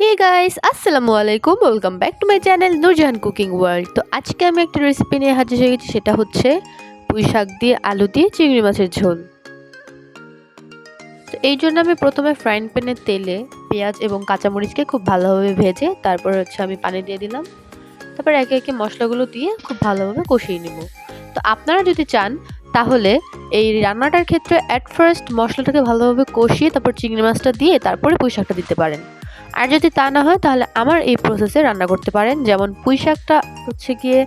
হে guys আসসালামু আলাইকুম welcome back to my channel Nurjahan cooking world তো আজকে আমি একটা রেসিপি নিয়ে হাজির হয়ে গেছি, সেটা হচ্ছে পুঁই শাক দিয়ে আলু দিয়ে চিংড়ি মাছের ঝোল। তো এই জন্য আমি প্রথমে ফ্রাইং প্যানের তেলে পেঁয়াজ এবং কাঁচামরিচকে খুব ভালোভাবে ভেজে, তারপর হচ্ছে আমি পানি দিয়ে দিলাম। তারপর একে একে মশলাগুলো দিয়ে খুব ভালোভাবে কষিয়ে নিব। তো আপনারা যদি চান, তাহলে এই রান্নাটার ক্ষেত্রে অ্যাট ফার্স্ট মশলাটাকে ভালোভাবে কষিয়ে তারপর চিংড়ি মাছটা দিয়ে তারপরে পুঁই শাকটা দিতে পারেন। আর যদি তা না হয়, তাহলে আমার এই প্রসেসে রান্না করতে পারেন। যেমন পুঁই শাকটা হচ্ছে গিয়ে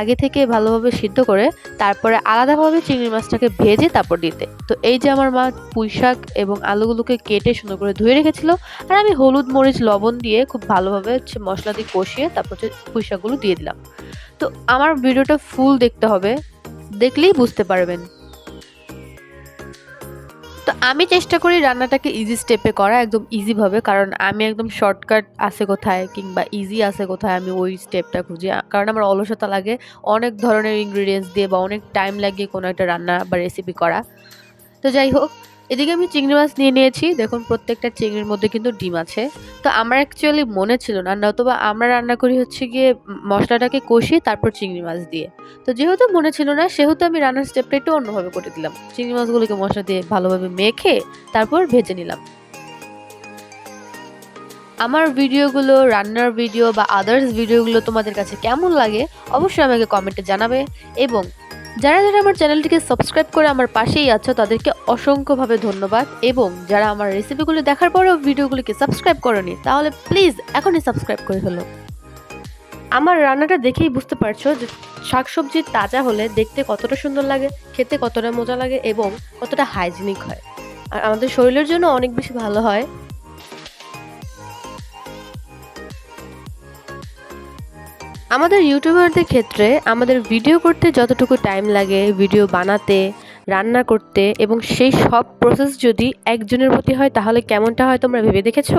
আগে থেকে ভালোভাবে সিদ্ধ করে, তারপরে আলাদাভাবে চিংড়ি মাছটাকে ভেজে তারপর দিতে। তো এই যে আমার মা পুঁই শাক এবং আলুগুলোকে কেটে সুন্দর করে ধুয়ে রেখেছিল, আর আমি হলুদ, মরিচ, লবণ দিয়ে খুব ভালোভাবে হচ্ছে মশলা দিয়ে কষিয়ে তারপর হচ্ছে পুঁই শাকগুলো দিয়ে দিলাম। তো আমার ভিডিওটা ফুল দেখতে হবে, দেখলেই বুঝতে পারবেন। তো আমি চেষ্টা করি রান্নাটাকে ইজি স্টেপে করা একদম ইজিভাবে কারণ আমি একদম শর্টকাট আছে কোথায় কিংবা ইজি আছে কোথায় আমি ওই স্টেপটা খুঁজি। কারণ আমার অলসতা লাগে অনেক ধরনের ইনগ্রিডিয়েন্টস দিয়ে বা অনেক টাইম লাগে কোনো একটা রান্না বা রেসিপি করা। তো যাই হোক এদিকে আমি চিংড়ি মাছ নিয়ে নিয়েছি। দেখুন, প্রত্যেকটা চিংড়ির মধ্যে কিন্তু ডিম আছে। তো আমার অ্যাকচুয়ালি মনে ছিল না নতুবা আমরা রান্না করি হচ্ছে গিয়ে মশলাটাকে কষিয়ে তারপর চিংড়ি মাছ দিয়ে। তো যেহেতু মনে ছিল না, সেহেতু আমি রান্নার স্টেপটা একটু অন্যভাবে করে দিলাম। চিংড়ি মাছগুলোকে মশলা দিয়ে ভালোভাবে মেখে তারপর ভেজে নিলাম। আমার ভিডিওগুলো, রান্নার ভিডিও বা আদার্স ভিডিওগুলো তোমাদের কাছে কেমন লাগে, অবশ্যই আমাকে কমেন্টে জানাবে। এবং যারা যারা আমার চ্যানেলটিকে সাবস্ক্রাইব করে আমার পাশেই আছো, তাদেরকে অসংখ্যভাবে ধন্যবাদ। এবং যারা আমার রেসিপিগুলো দেখার পরেও ভিডিওগুলিকে সাবস্ক্রাইব করনি, তাহলে প্লিজ এখনই সাবস্ক্রাইব করে ফেলো। আমার রান্নাটা দেখেই বুঝতে পারছ যে শাকসবজি তাজা হলে দেখতে কতটা সুন্দর লাগে, খেতে কতটা মজা লাগে এবং কতটা হাইজিনিক হয়। আর আমাদের শরীরের জন্য অনেক বেশি ভালো হয়। আমাদের ইউটিউবারদের ক্ষেত্রে আমাদের ভিডিও করতে যতটুকু টাইম লাগে ভিডিও বানাতে, রান্না করতে এবং সেই সব প্রসেস যদি একজনের প্রতি হয়, তাহলে কেমনটা হয় তোমরা ভেবে দেখেছ?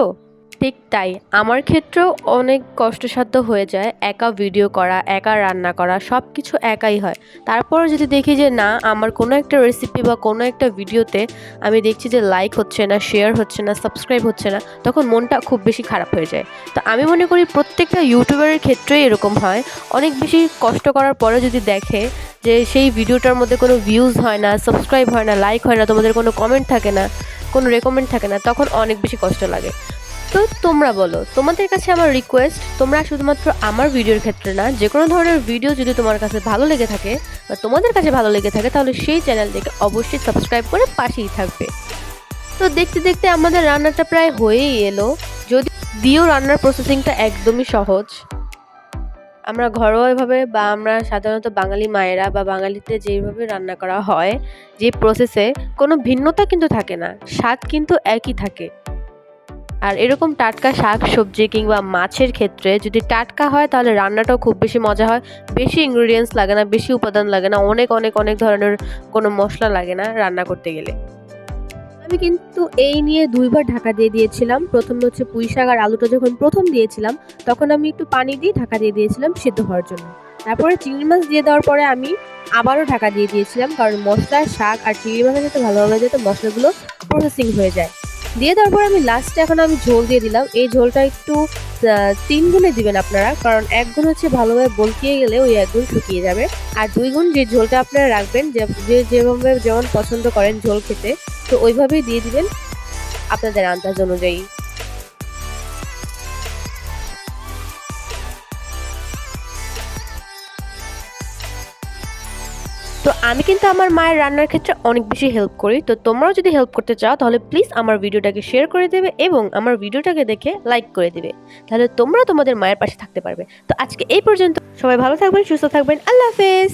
ঠিক তাই। আমার ক্ষেত্রেও অনেক কষ্টসাধ্য হয়ে যায়, একা ভিডিও করা, একা রান্না করা সব কিছু একাই হয়। তারপর যদি দেখি যে না, আমার কোনো একটা রেসিপি বা কোনো একটা ভিডিওতে আমি দেখছি যে লাইক হচ্ছে না শেয়ার হচ্ছে না সাবস্ক্রাইব হচ্ছে না, তখন মনটা খুব বেশি খারাপ হয়ে যায়। তো আমি মনে করি প্রত্যেকটা ইউটিউবারের ক্ষেত্রেই এরকম হয়। অনেক বেশি কষ্ট করার পরে যদি দেখে যে সেই ভিডিওটার মধ্যে কোনো ভিউজ হয় না সাবস্ক্রাইব হয় না লাইক হয় না, তোমাদের কোনো কমেন্ট থাকে না, কোনো রেকমেন্ড থাকে না, তখন অনেক বেশি কষ্ট লাগে। তো তোমরা বলো, তোমাদের কাছে আমার রিকোয়েস্ট তোমরা শুধুমাত্র আমার ভিডিওর ক্ষেত্রে না, যে কোনো ধরনের ভিডিও যদি তোমার কাছে ভালো লেগে থাকে, বা তোমাদের কাছে ভালো লেগে থাকে, তাহলে সেই চ্যানেলটিকে অবশ্যই সাবস্ক্রাইব করে পাশেই থাকবে। তো দেখতে দেখতে আমাদের রান্নাটা প্রায় হয়েই এলো। যদি দিয়েও রান্নার প্রসেসিংটা একদমই সহজ। আমরা ঘরোয়াভাবে বা আমরা সাধারণত বাঙালি মায়েরা বা বাঙালিতে যেভাবে রান্না করা হয়, যে প্রসেসে কোনো ভিন্নতা কিন্তু থাকে না, স্বাদ কিন্তু একই থাকে। আর এরকম টাটকা শাক, সবজি কিংবা মাছের ক্ষেত্রে যদি টাটকা হয়, তাহলে রান্নাটাও খুব বেশি মজা হয়। বেশি ইনগ্রিডিয়েন্টস লাগে না, বেশি উপাদান লাগে না, অনেক অনেক অনেক ধরনের কোনো মশলা লাগে না রান্না করতে গেলে। আমি কিন্তু এই নিয়ে দুইবার ঢাকা দিয়ে দিয়েছিলাম। প্রথম হচ্ছে পুঁই শাক আর আলুটা যখন প্রথম দিয়েছিলাম, তখন আমি একটু পানি দিয়ে ঢাকা দিয়ে দিয়েছিলাম সিদ্ধ হওয়ার জন্য। তারপরে চিংড়ি মাছ দিয়ে দেওয়ার পরে আমি আবারও ঢাকা দিয়ে দিয়েছিলাম, কারণ মশলা, শাক আর চিংড়ি মাছের যাতে ভালোভাবে যাতে মশলাগুলো প্রসেসিং হয়ে যায়। দিয়ে তারপর আমি লাস্টে এখন আমি ঝোল দিয়ে দিলাম। এই ঝোলটা একটু তিন গুণে দিবেন আপনারা, কারণ এক গুণ হচ্ছে ভালোভাবে বলকিয়ে গেলে ওই এক গুণ শুকিয়ে যাবে। আর দুই গুণ যে ঝোলটা আপনারা রাখবেন যে যেভাবে যেমন পছন্দ করেন ঝোল খেতে, তো ওইভাবেই দিয়ে দিবেন আপনাদের আন্দাজ অনুযায়ী। তো আমি কিন্তু আমার মায়ের রান্নার ক্ষেত্রে অনেক বেশি হেল্প করি। তো তোমরাও যদি হেল্প করতে চাও, তাহলে প্লিজ আমার ভিডিওটাকে শেয়ার করে দেবে এবং আমার ভিডিওটাকে দেখে লাইক করে দেবে। তাহলে তোমরা তোমাদের মায়ের পাশে থাকতে পারবে। তো আজকে এই পর্যন্ত। সবাই ভালো থাকবেন, সুস্থ থাকবেন। আল্লাহ হাফেজ।